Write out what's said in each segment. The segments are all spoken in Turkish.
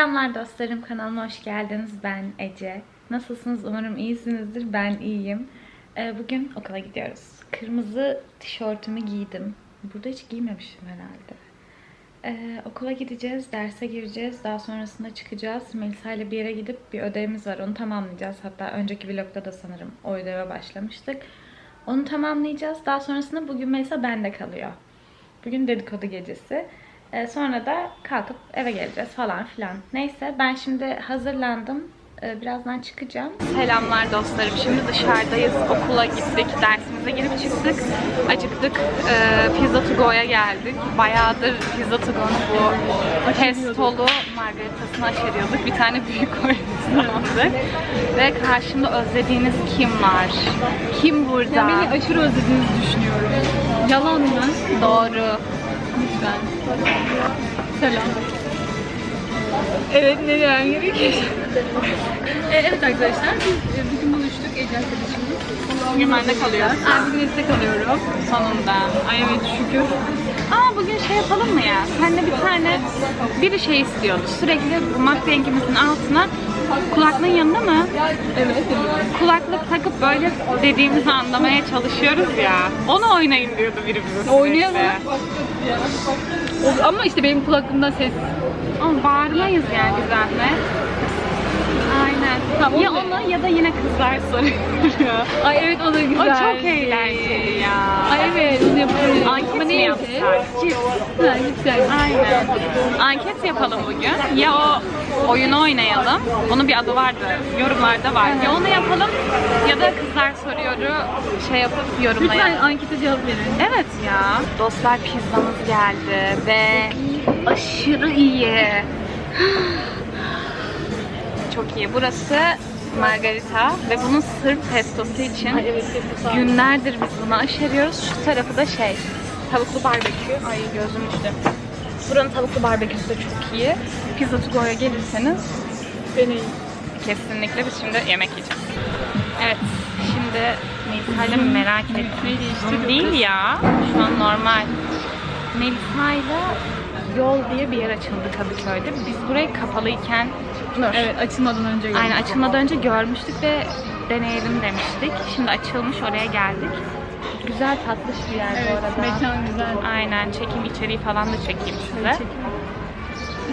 Selamlar dostlarım kanalıma hoş geldiniz. Ben Ece. Nasılsınız? Umarım iyisinizdir. Ben iyiyim. Ee, bugün okula gidiyoruz. Kırmızı tişörtümü giydim. Burada hiç giymemişim herhalde. Ee, okula gideceğiz, derse gireceğiz. Daha sonrasında çıkacağız. Melisa ile bir yere gidip bir ödevimiz var. Onu tamamlayacağız. Hatta önceki vlogda da sanırım o ödeve başlamıştık. Onu tamamlayacağız. Daha sonrasında bugün Melisa bende kalıyor. Bugün dedikodu gecesi. Ee, sonra da kalkıp eve geleceğiz falan filan. Neyse ben şimdi hazırlandım. Ee, birazdan çıkacağım. Selamlar dostlarım. Şimdi dışarıdayız. Okula gittik. Dersimize girip çıktık. Acıktık. Ee, pizza to go'ya geldik. Bayağıdır pizza to go'nun bu pestolu margaritasını aşeriyorduk. Bir tane büyük aldık. Ve karşımda özlediğiniz kim var? Kim burada? Ya beni aşırı özlediğinizi düşünüyorum. Yalan mı? Doğru. Lütfen. Selam. Evet ne demem gerekiyor? e, evet arkadaşlar biz e, bugün buluştuk Ece arkadaşımız. Bugün bende kalıyor. Ben bugün evde kalıyorum. Sonunda. Ay evet şükür. Aa bugün şey yapalım mı ya? Seninle bir tane biri şey istiyordu. Sürekli mat rengimizin altına kulaklığın yanında mı? Evet. Kulaklık takıp böyle dediğimizi anlamaya çalışıyoruz ya. Onu oynayın diyordu biri bize sürekli. Oynayalım. Ama işte benim kulaklığımdan ses. Ama bağırmayız yani zahmet. Aynen. Tamam, ya onu- ya da yine kızlar soruyor. Ay evet o da o güzel. çok eğlenceli ya. Ay evet onu yaparız. Anket Ama mi yapsak? Cips. Ha. Aynen. Anket yapalım bugün. Ya o oyunu oynayalım. Onun bir adı vardı. Yorumlarda var. Ya onu yapalım ya da kızlar soruyoru şey yapıp yorumlayalım. Lütfen ankete cevap verin. Evet ya. Dostlar pizzamız geldi ve aşırı iyi. Çok iyi. Burası margarita ve bunun sırf pestosu için Ay evet çok günlerdir biz bunu aşeriyoruz. Şu tarafı da şey, tavuklu barbekü. Ay gözüm düştü. Buranın tavuklu barbeküsü de çok iyi. Pizza to go'ya gelirseniz Deneyin. kesinlikle biz şimdi yemek yiyeceğiz. Evet, şimdi ile merak ettim. Uzun değil ya, şu an normal. Melisa ile Yol diye bir yer açıldı Kadıköy'de. Biz burayı kapalıyken Nur. Evet açılmadan önce geldim. Aynen açılmadan önce görmüştük ve deneyelim demiştik. Şimdi açılmış oraya geldik. Güzel tatlış bir yer bu Evet arada. mekan güzel. Aynen çekim içeriği falan da çekeyim size. Çekim.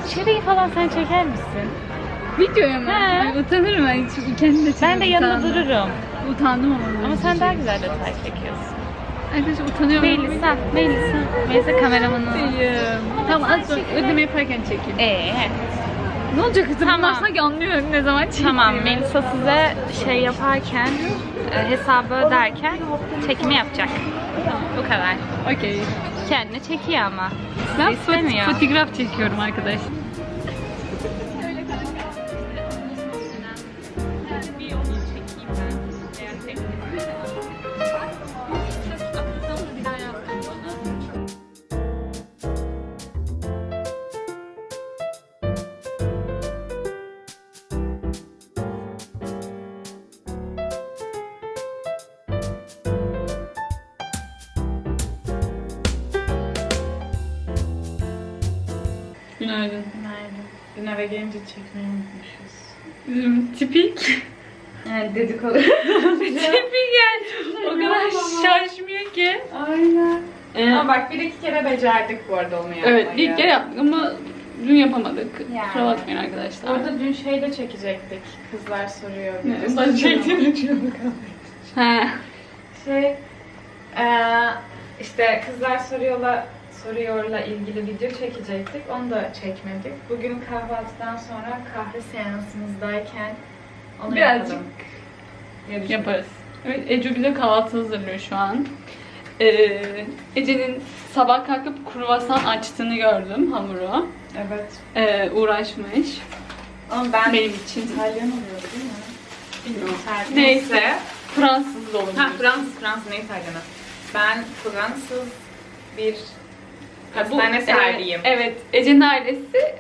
İçeriği falan sen çeker misin? Videoya mı? Ay, utanırım ben hiç kendim de Ben de yanında utandım. dururum. Utandım ama. Ama sen şey. daha güzel detay çekiyorsun. Arkadaşlar utanıyorum. Melisa, Melisa. Melisa kameramanı. Değilim. Tamam az sonra ödeme yaparken çekeyim. Ee, Ne olacak kızım? Tamam. Tamam. sanki anlıyorum ne zaman çektiğimi. tamam Melisa size şey yaparken, e, hesabı öderken çekimi yapacak. Bu kadar. Okey. Kendini çekiyor ama. Ben fot- fotoğraf çekiyorum arkadaş. Günaydın. Dün eve gelince çekmeyi unutmuşuz. Bizim tipik. Yani dedikodu. tipik yani. o kadar şaşmıyor ki. Aynen. Ee, Ama bak bir iki kere becerdik bu arada onu yapmayı. evet bir kere yaptık ama dün yapamadık. Yani. Kusura bakmayın arkadaşlar. Orada dün şey de çekecektik. Kızlar soruyor. Ne? Saçma. Çektiğini açıyorduk He. Şey, eee işte kızlar soruyorla soruyorla ilgili video çekecektik. Onu da çekmedik. Bugün kahvaltıdan sonra kahve seansımızdayken onu Birazcık yapalım. Yaparız. Evet Ece bize kahvaltı hazırlıyor şu an. Ee, Ece'nin sabah kalkıp kruvasan açtığını gördüm hamuru. Evet. Ee, uğraşmış. Ama ben Benim için. İtalyan oluyor değil mi? Bilmiyorum. Neyse. Fransız da olabilir. Ha Fransız, Fransız ne İtalyanı? Ben Fransız bir pastane Bu- sahibiyim. Evet, evet. Ece'nin ailesi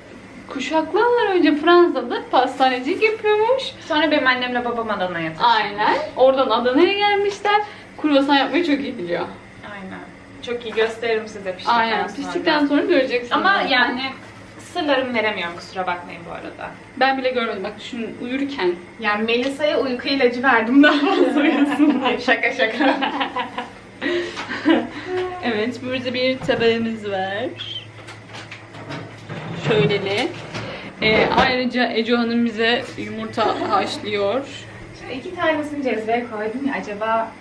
kuşaklarla önce Fransa'da pastanecilik yapıyormuş. Sonra benim annemle babam Adana'ya taşındı. Aynen. Oradan Adana'ya gelmişler. Kruvasan yapmayı çok iyi biliyor. Aynen. Çok iyi gösteririm size piştikten Aynen. sonra. Piştikten sonra göreceksiniz. Ama zaten. yani Sırlarımı veremiyorum kusura bakmayın bu arada. Ben bile görmedim. Bak düşün uyurken. Yani Melisa'ya uyku ilacı verdim daha fazla uyusun diye. şaka şaka. Evet, burada bir tabağımız var. Şöyleli. Ee, ayrıca Ece Hanım bize yumurta haşlıyor. Şimdi iki tanesini cezveye koydum ya acaba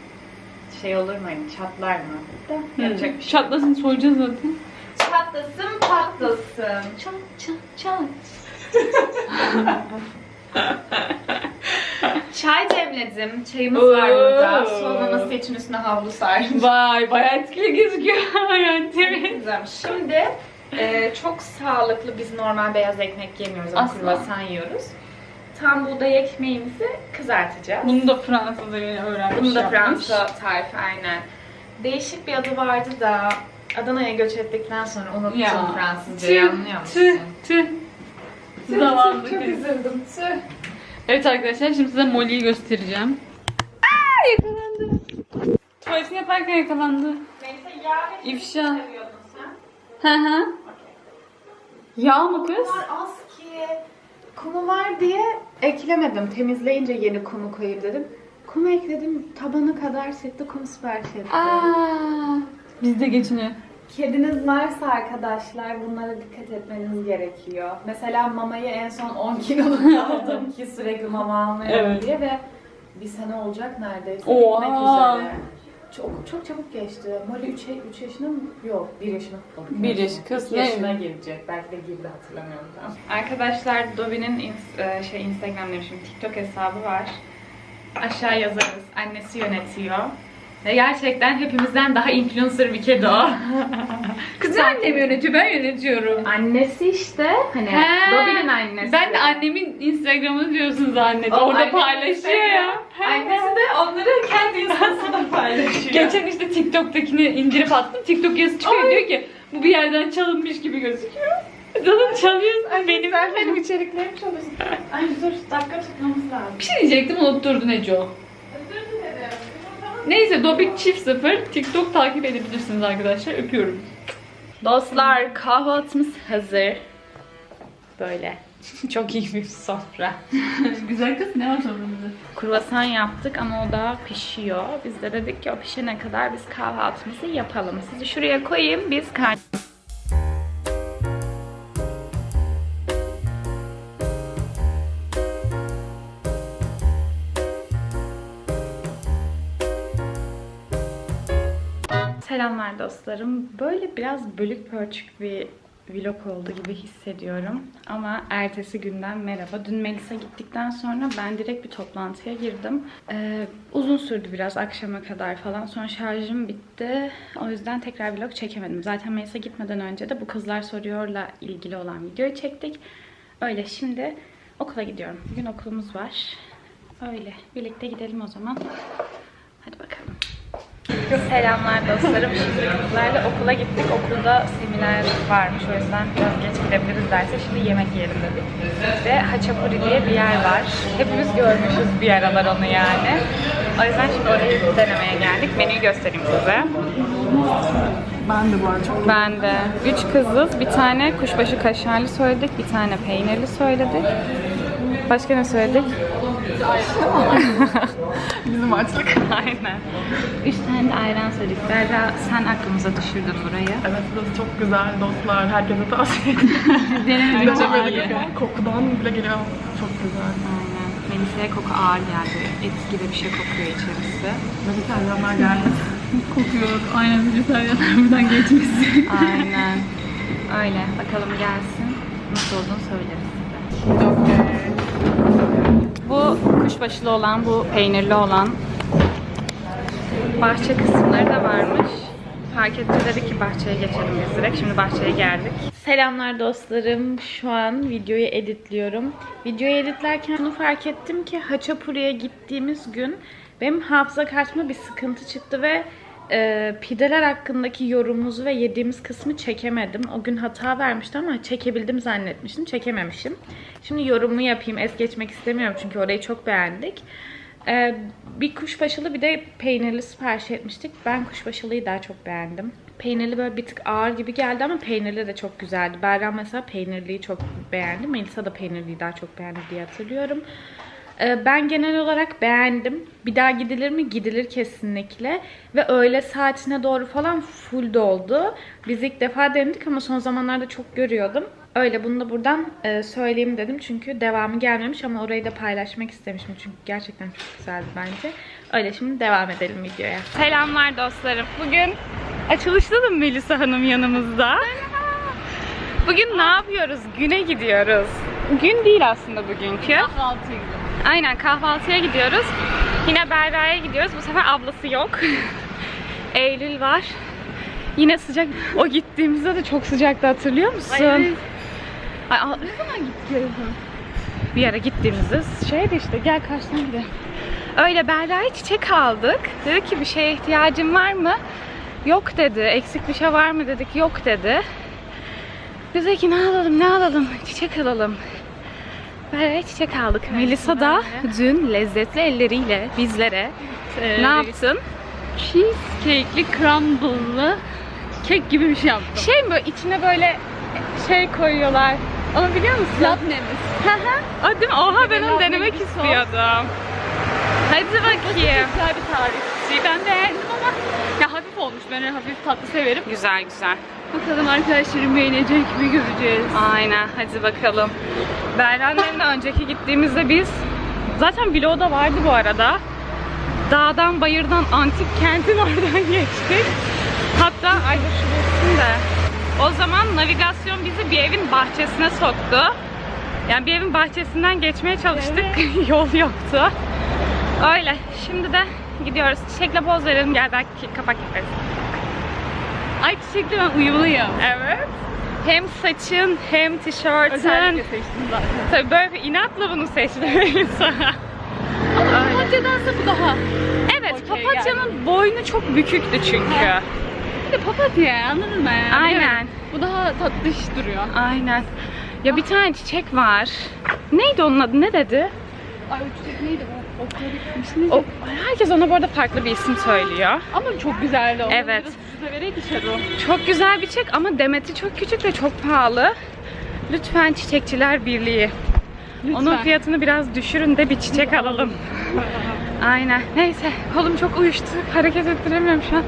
şey olur mu hani çatlar mı? Da yapacak bir şey. Çatlasın soyacağız zaten. Çatlasın patlasın. Çat çat çat. Çay demledim. Çayımız var burada. Oo. Soğumaması için üstüne havlu sardım. Vay bayağı etkili gözüküyor. Güzel. Şimdi e, çok sağlıklı biz normal beyaz ekmek yemiyoruz ama Asla. kruvasan yiyoruz. Tam buğday ekmeğimizi kızartacağız. Bunu da Fransa'da yeni öğrenmiş Bunu da yapmış. Fransa tarifi aynen. Değişik bir adı vardı da Adana'ya göç ettikten sonra unuttum Ya. Fransızcayı Tüh, anlıyor musun? Tüh tüh. Tüh, Zavallı tüh, çok kız. üzüldüm tüh. Evet arkadaşlar şimdi size Molly'yi göstereceğim. Aa yakalandı. Tuvaletini yaparken yakalandı. Neyse yağ ve İfşa. Hı hı. Yağ mı kız? Az ki kumu var diye eklemedim. Temizleyince yeni kumu koyayım dedim. Kumu ekledim. Tabanı kadar sildi. Kum sipariş ettim. Aa, bizde geçiniyor. Kediniz varsa arkadaşlar bunlara dikkat etmeniz gerekiyor. Mesela mamayı en son 10 kiloluk aldım ki sürekli mama almayalım Evet. diye ve bir sene olacak neredeyse. Oha! Bitmek üzere. Çok, çok çabuk geçti. Molly 3, 3 yaşında mı? Yok 1 yaşında. kutladık. Bir yaş, kız İki ne? yaşına girecek. Belki de girdi hatırlamıyorum tam. Arkadaşlar Dobby'nin ins- e, şey Instagram demişim TikTok hesabı var. Aşağı yazarız. Annesi yönetiyor. Ve gerçekten hepimizden daha influencer bir kedi o. Kız annem yönetiyor, ben yönetiyorum. Annesi işte hani He. Dobby'nin annesi. Ben de annemin Instagram'ını diyorsun zannettim. O Orada annemin paylaşıyor ya. Annesi de onları kendi instansında paylaşıyor. Geçen işte TikTok'takini indirip attım. TikTok yazısı çıkıyor diyor ki bu bir yerden çalınmış gibi gözüküyor. Canım çalıyorsun benim. Sen benim içeriklerimi çalıştın. Ay dur dakika tutmamız lazım. Bir şey diyecektim unutturdun Ece o. Neyse Dobik çift sıfır. TikTok takip edebilirsiniz arkadaşlar. Öpüyorum. Dostlar kahvaltımız hazır. Böyle. Çok iyi bir sofra. Güzel kız ne var sorunuzda? Kruvasan yaptık ama o da pişiyor. Biz de dedik ki o pişene kadar biz kahvaltımızı yapalım. Sizi şuraya koyayım biz kar- Dostlarım. Böyle biraz bölük pörçük bir vlog oldu gibi hissediyorum. Ama ertesi günden merhaba. Dün Melisa gittikten sonra ben direkt bir toplantıya girdim. Ee, uzun sürdü biraz akşama kadar falan. Sonra şarjım bitti. O yüzden tekrar vlog çekemedim. Zaten Melisa gitmeden önce de bu kızlar soruyorla ilgili olan videoyu çektik. Öyle şimdi okula gidiyorum. Bugün okulumuz var. Öyle. Birlikte gidelim o zaman. Selamlar dostlarım. Şimdi kızlarla okula gittik. Okulda seminer varmış. O yüzden biraz geç gidebiliriz derse şimdi yemek yiyelim dedik. Ve Haçapuri diye bir yer var. Hepimiz görmüşüz bir aralar onu yani. O yüzden şimdi orayı denemeye geldik. Menüyü göstereyim size. Ben de bu arada çok Ben de. Üç kızız. Bir tane kuşbaşı kaşarlı söyledik. Bir tane peynirli söyledik. Başka ne söyledik? Bizim açlık. Aynen. Üç tane de ayran söyledik. Berra sen aklımıza düşürdün burayı. Evet burası çok güzel dostlar. Herkese tavsiye ederim. Denemedik Denemedik kokudan bile geliyor. Çok güzel. Aynen. Melisa'ya koku ağır geldi. Et gibi bir şey kokuyor içerisi. Vejetaryenler geldi. Kokuyor. Aynen vejetaryenler buradan geçmesin. Aynen. Öyle. Bakalım gelsin. Nasıl olduğunu söyleriz size. Bu kuşbaşılı olan, bu peynirli olan. Bahçe kısımları da varmış. Fark etti dedi ki bahçeye geçelim biz direkt. Şimdi bahçeye geldik. Selamlar dostlarım. Şu an videoyu editliyorum. Videoyu editlerken şunu fark ettim ki Haçapuri'ye gittiğimiz gün benim hafıza kartıma bir sıkıntı çıktı ve e, pideler hakkındaki yorumumuzu ve yediğimiz kısmı çekemedim. O gün hata vermişti ama çekebildim zannetmiştim. Çekememişim. Şimdi yorumumu yapayım. Es geçmek istemiyorum çünkü orayı çok beğendik. Ee, bir kuşbaşılı bir de peynirli sipariş etmiştik. Ben kuşbaşılıyı daha çok beğendim. Peynirli böyle bir tık ağır gibi geldi ama peynirli de çok güzeldi. Berra mesela peynirliyi çok beğendi. Melisa da peynirliyi daha çok beğendi diye hatırlıyorum. Ee, Ben genel olarak beğendim. Bir daha gidilir mi? Gidilir kesinlikle. Ve öğle saatine doğru falan full doldu. Biz ilk defa denedik ama son zamanlarda çok görüyordum. Öyle bunu da buradan e, söyleyeyim dedim. Çünkü devamı gelmemiş ama orayı da paylaşmak istemişim. Çünkü gerçekten çok güzeldi bence. Öyle şimdi devam edelim videoya. Selamlar dostlarım. Bugün açılışta da Melisa Hanım yanımızda. Bugün ne yapıyoruz? Güne gidiyoruz. Gün değil aslında bugünkü. Kahvaltıya gidiyorum. Aynen kahvaltıya gidiyoruz. Yine Berra'ya gidiyoruz. Bu sefer ablası yok. Eylül var. Yine sıcak. O gittiğimizde de çok sıcaktı hatırlıyor musun? Ay, evet. Ay, al- Ne zaman gittik bir yere gittiğimizde şeydi işte gel karşıdan gidelim. Öyle Berra'ya çiçek aldık. Dedi ki bir şeye ihtiyacın var mı? Yok dedi. Eksik bir şey var mı dedik. Yok dedi. Biz de ki ne alalım ne alalım? Çiçek alalım. Berra'ya çiçek aldık. Melisa da dün lezzetli elleriyle bizlere Ee, ne yaptın? Cheesecake'li crumble'lı kek gibi bir şey yaptım. Şey mi içine böyle şey koyuyorlar. Onu biliyor musun? Labnemiz. Hı hı. O değil mi? Oha ben onu denemek istiyordum. Hadi bakayım. Güzel bir tarifçi. Ben beğendim ama ya hafif olmuş. Ben öyle hafif tatlı severim. Güzel güzel. Bakalım arkadaşlarım beğenecek mi göreceğiz. Aynen hadi bakalım. Berlen'le önceki gittiğimizde biz zaten vlogda vardı bu arada. Dağdan bayırdan antik kentin oradan geçtik. Hatta ay şu de. O zaman navigasyon bizi bir evin bahçesine soktu. Yani bir evin bahçesinden geçmeye çalıştık. Yol yoktu. Öyle. Şimdi de gidiyoruz. Çiçekle poz verelim. Gel belki kapak yaparız. Ay çiçekli ben uyumluyum. Evet. Hem saçın hem tişörtün. Özellikle seçtim zaten. Tabii böyle inatla bunu seçtim sana. Ama papatyadansa bu daha. Evet, Okey, papatyanın boynu çok büküktü çünkü. Bir de papatya anladın mı? Yani? Aynen. Bu daha tatlış duruyor. Aynen. Ya bir tane çiçek var. Neydi onun adı? Ne dedi? Ay o çiçek neydi o? O herkes ona bu arada farklı bir isim söylüyor. Ama çok güzeldi o. Evet. Çok güzel bir çiçek ama demeti çok küçük ve çok pahalı. Lütfen Çiçekçiler Birliği. Onun Lütfen. fiyatını biraz düşürün de bir çiçek alalım. Aynen. Neyse kolum çok uyuştu. Hareket ettiremiyorum şu an.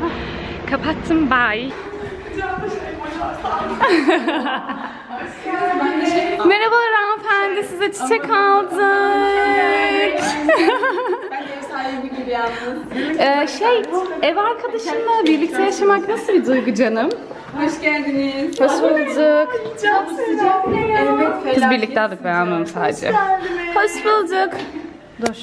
Kapattım. Bye. Merhabalar hanımefendi. Size çiçek aldık. Ben ev sahibi gibi yalnız. Ee, şey, ev arkadaşımla birlikte yaşamak nasıl bir duygu canım? Hoş geldiniz. Hoş bulduk. Evet, Biz birlikte aldık ben sadece. Hoş bulduk. Dur.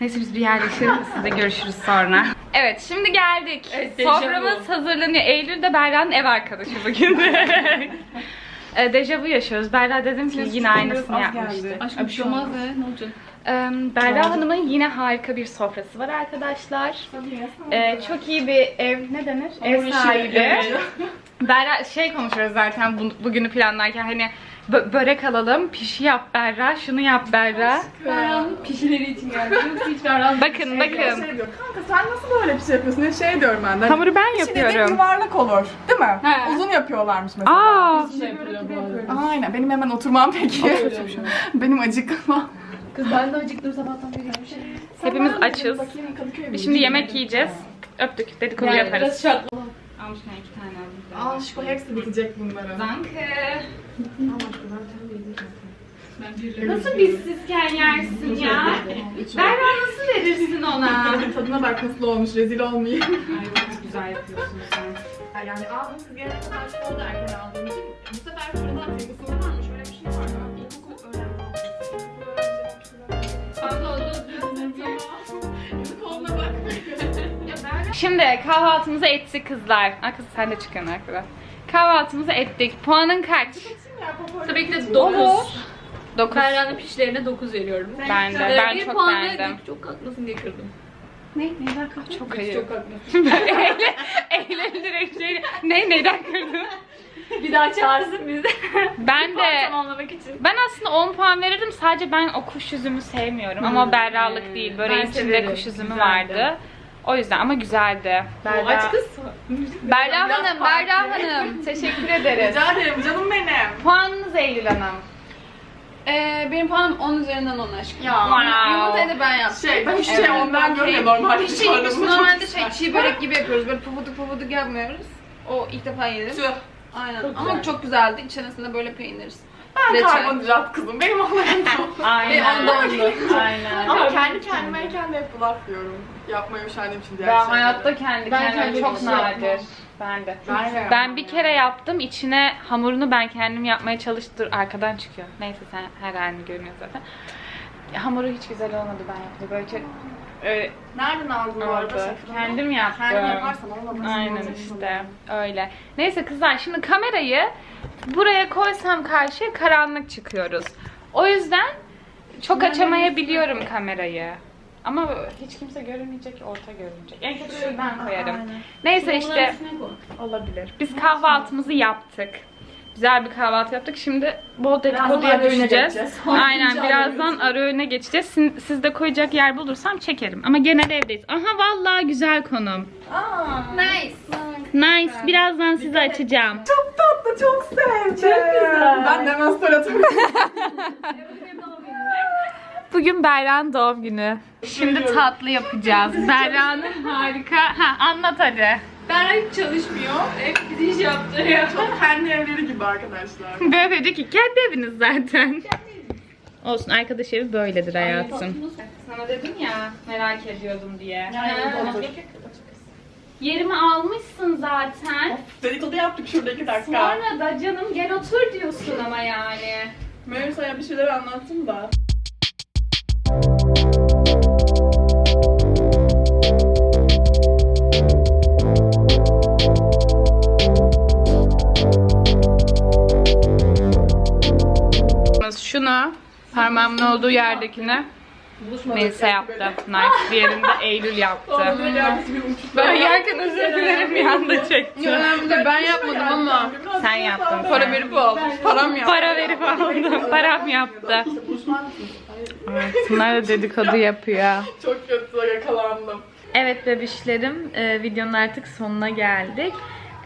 Neyse biz bir yerleşelim. Sizle görüşürüz sonra. Evet şimdi geldik. Evet, dejavu. Soframız hazırlanıyor. Eylül de Berra'nın ev arkadaşı bugün. e, dejavu yaşıyoruz. Berra dedim ki yine aynısını yapmıştı. Aşkım bir şey olmaz be. Ne olacak? Ee, Berra Hanım'ın yine harika bir sofrası var arkadaşlar. Ee, çok iyi bir ev ne denir? Ev sahibi. Berra şey konuşuyoruz zaten bu, bugünü planlarken hani bö- börek alalım, pişi yap Berra, şunu yap Berra. Ferhan'ın pişileri için. Yoksa hiç Ferhan Bakın bakın. Şey diyor, kanka sen nasıl böyle bir şey yapıyorsun? Ne şey diyorum ben de. Hamuru ben İçine de yapıyorum. yuvarlak olur. Değil mi? He. Uzun yapıyorlarmış mesela. Aa, şey yapıyor bu arada. Aynen. Benim hemen oturmam peki. Benim acıkmam. Kız ben de acıktım sabahtan beri gelmiş. hepimiz açız. Şimdi yemek yiyeceğiz. Öptük, dedikodu Yani yaparız. biraz şartlı. Almışken iki tane aldım. Al şu hepsi bitecek bunların. Danke. Nasıl bizsizken yersin ya? Berra nasıl verirsin ona? Tadına bak nasıl olmuş rezil olmayayım. Ay çok güzel yapıyorsun sen. Yani aldığım kız gelene kadar şu oldu erken aldığım için. Şimdi kahvaltımızı ettik kızlar. Aa, kız sen de çıkıyorsun arkadan. Kahvaltımızı ettik. Puanın kaç? Tabii ki de 9. 9. Ferhan'ın pişlerine 9 veriyorum. Ben de. Ee, Ben bir çok puanla beğendim. Çok haklısın diye kırdım. Çok hayır. Çok haklısın. Eylül direkt şey, ne neden kırdın? bir daha çağırsın bizi. Ben de Tamamlamak için. ben aslında 10 puan verirdim. Sadece ben o kuş üzümü sevmiyorum. Ama o berralık değil. Böreğin Ben içinde severim. kuş üzümü Güzeldi. vardı. O yüzden ama güzeldi. Bu aç kız. Berra Biraz Hanım. Berra Hanım. Teşekkür ederiz. Rica ederim canım benim. Puanınız Eylül Hanım. Ee, benim puanım 10 üzerinden 10 aşkım. Ya. Wow. Yumurtayı da ben yaptım. Şey ben hiçbir Evet. şey ondan görmüyorum normalde. Hiç şey biz normalde şey çiğ börek gibi yapıyoruz. Böyle pufuduk pufuduk yapmıyoruz. O ilk defa yedim. Tüh. Aynen. Çok Ama güzel. çok güzeldi. İçerisinde böyle peynir. Ben Reçel. karbonhidrat kızım. Benim olayım. Aynen. onda oldu. Aynen. Ama kendi kendimeyken de hep laf diyorum. Yapmaya üşendiğim için diğer Ben şeyleri. hayatta kendi Ben kendime kendi çok nadir. yapmam. Ben de. Ben de Ben bir kere yaptım. içine hamurunu ben kendim yapmaya çalıştım. Arkadan çıkıyor. Neyse sen her halini görünüyor zaten. Hamuru hiç güzel olmadı ben yaptım. Böyle çok öyle Nereden aldın bu arada? oldu. Kendim yaptım. Kendim yaparsan olmaz. Aynen işte. Öyle. Neyse kızlar şimdi kamerayı buraya koysam karşıya karanlık çıkıyoruz. O yüzden çok açamayabiliyorum kamerayı. Ama hiç kimse görünmeyecek, orta görünecek. En kötü şuradan koyarım. Neyse işte olabilir. Biz kahvaltımızı yaptık. Güzel bir kahvaltı yaptık. Şimdi bol dedikoduya düşeceğiz. geçeceğiz. Aynen birazdan ara öğüne geçeceğiz. Siz, siz de koyacak yer bulursam çekerim. Ama genel evdeyiz. Aha vallahi güzel konum. Nice. Nice. Birazdan size açacağım. Çok tatlı, çok sevdim. Çok güzel. Ben de story atıyorum. Bugün Berra'nın doğum günü. Şimdi tatlı yapacağız. Berra'nın harika. Ha anlat hadi. Ben hiç çalışmıyor. Hep bir iş yaptırıyor. Çok kendi evleri gibi arkadaşlar. Böyle dedi ki kendi eviniz zaten. Olsun arkadaş evi böyledir hayatım. Sana dedim ya merak ediyordum diye. Yani Ha. Yerimi almışsın zaten. Dedikodu yaptık şurada iki dakika. Sonra da canım gel otur diyorsun ama yani. Melisa'ya bir şeyler anlattım da. Şunu parmağımın olduğu yerdekine Melisa yaptı. Nice. Diğerinde Eylül yaptı. Ben yerken özür dilerim bir anda çektim. Ben yapmadım ama Sen yaptın. para verip aldım. Param yok. Para verip aldım. Param yaptı. Evet, bunlar da dedikodu yapıyor. Çok kötü yakalandım. Evet bebişlerim, e, videonun artık sonuna geldik.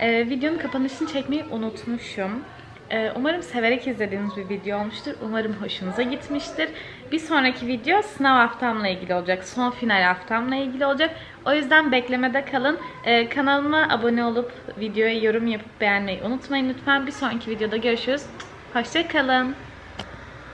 E, videonun kapanışını çekmeyi unutmuşum. E, umarım severek izlediğiniz bir video olmuştur. Umarım hoşunuza gitmiştir. Bir sonraki video sınav haftamla ilgili olacak. Son final haftamla ilgili olacak. O yüzden beklemede kalın. E, kanalıma abone olup videoya yorum yapıp beğenmeyi unutmayın lütfen. Bir sonraki videoda görüşürüz. Hoşçakalın.